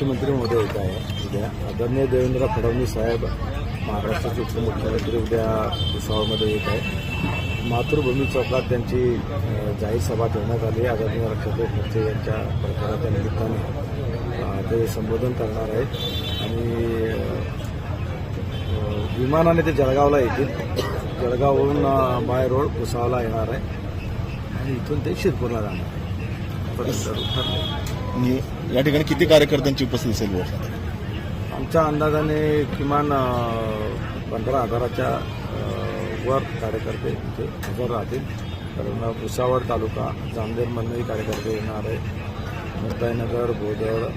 मुख्यमंत्री महोदय येत आहे. उद्या आदरणीय देवेंद्र फडणवीस साहेब महाराष्ट्राचे उपमुख्यमंत्री उद्या भुसावळमध्ये येत आहे मातृभूमी चौकात त्यांची जाहीर सभा ठेवण्यात आली. आदरणीय रक्षाताई खडसे यांच्या प्रकाराच्या निमित्ताने ते संबोधन करणार आहेत. आणि विमानाने ते जळगावला येतील. जळगाववरून बाय रोड भुसावळला येणार आहे. आणि इथून ते शिरपूरला जाणार आहे. ठरलंय. आणि या ठिकाणी किती कार्यकर्त्यांची उपस्थिती असेल वर? आमच्या अंदाजाने किमान पंधरा हजाराच्या वर कार्यकर्ते इथे हजर राहतील. कारण भुसावळ तालुका जामनेरमधनंही कार्यकर्ते येणार आहेत. मुक्ताईनगर बोदर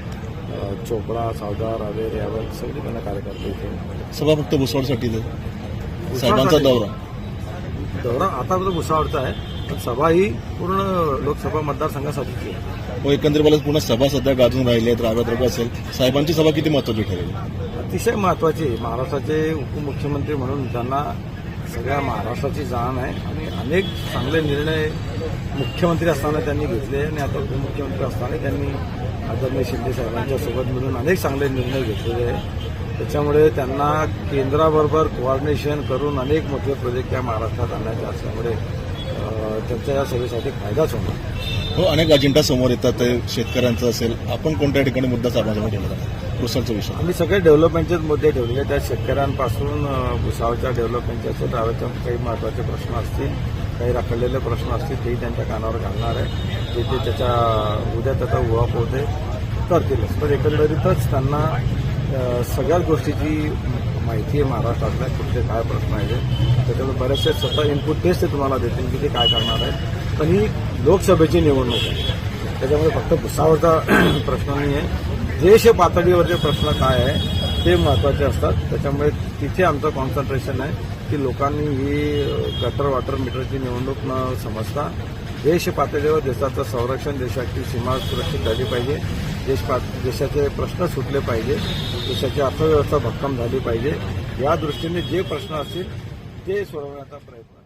चोपडा सावदा रावेर यावर सगळीकडनं कार्यकर्ते इथे फक्त भुसवळसाठी दौरा. दौरा आता भुसावळचा आहे पण सभा ही पूर्ण लोकसभा मतदारसंघासाठीची आहे व एकंदरीत मला पुन्हा सभा सध्या गाजून राहिली आहेत राव्यात असेल. साहेबांची सभा किती महत्वाची ठरेल? अतिशय महत्वाची. आहे. महाराष्ट्राचे उपमुख्यमंत्री म्हणून त्यांना सगळ्या महाराष्ट्राची जाण आहे आणि अनेक चांगले निर्णय मुख्यमंत्री असताना त्यांनी घेतले आणि आता उपमुख्यमंत्री असताना त्यांनी आदरणीय शिंदे साहेबांच्या सोबत मिळून अनेक चांगले निर्णय घेतलेले आहे त्याच्यामुळे त्यांना केंद्राबरोबर कोऑर्डिनेशन करून अनेक मोठे प्रोजेक्ट या महाराष्ट्रात आणायचे असल्यामुळे अं, त्यांच्या या सभेसाठी फायदाच होणार. हो अनेक अजेंडा समोर येतात. ते शेतकऱ्यांचा असेल आपण कोणत्या ठिकाणी मुद्दा साहेबांसमोर ठेवला विषय. आम्ही सगळे डेव्हलपमेंटचेच मुद्दे ठेवलेले त्या शेतकऱ्यांपासून अ, भुसावळच्या डेव्हलपमेंटचे असेल काही महत्त्वाचे प्रश्न असतील काही रखडलेले प्रश्न असतील तेही त्यांच्या कानावर घालणार आहे. ते ते त्याच्या उद्या त्याचा उहापोह ते करतीलच. पण एकंदरीतच त्यांना सगळ्याच गोष्टीची माहिती आहे महाराष्ट्रातल्या कुठले काय प्रश्न आहेत त्याच्यामुळे बरेचसे स्वतः इनपुट तेच ते तुम्हाला देतील की ते काय करणार आहे पण ही लोकसभेची निवडणूक आहे. त्याच्यामुळे फक्त भुसावरचा प्रश्न नाही आहे देश पातळीवरचे प्रश्न काय आहे ते महत्त्वाचे असतात. त्याच्यामुळे तिथे आमचं कॉन्सन्ट्रेशन आहे की लोकांनी ही गटर वॉटर मीटरची निवडणूक न समजता देश पातळीवर देशाचं संरक्षण देशाची सीमा सुरक्षित झाली पाहिजे. देश पा देशाचे प्रश्न सुटले पाहिजे. देशाची अर्थव्यवस्था भक्कम झाली पाहिजे. या दृष्टीने जे प्रश्न असतील ते सोडवण्याचा प्रयत्न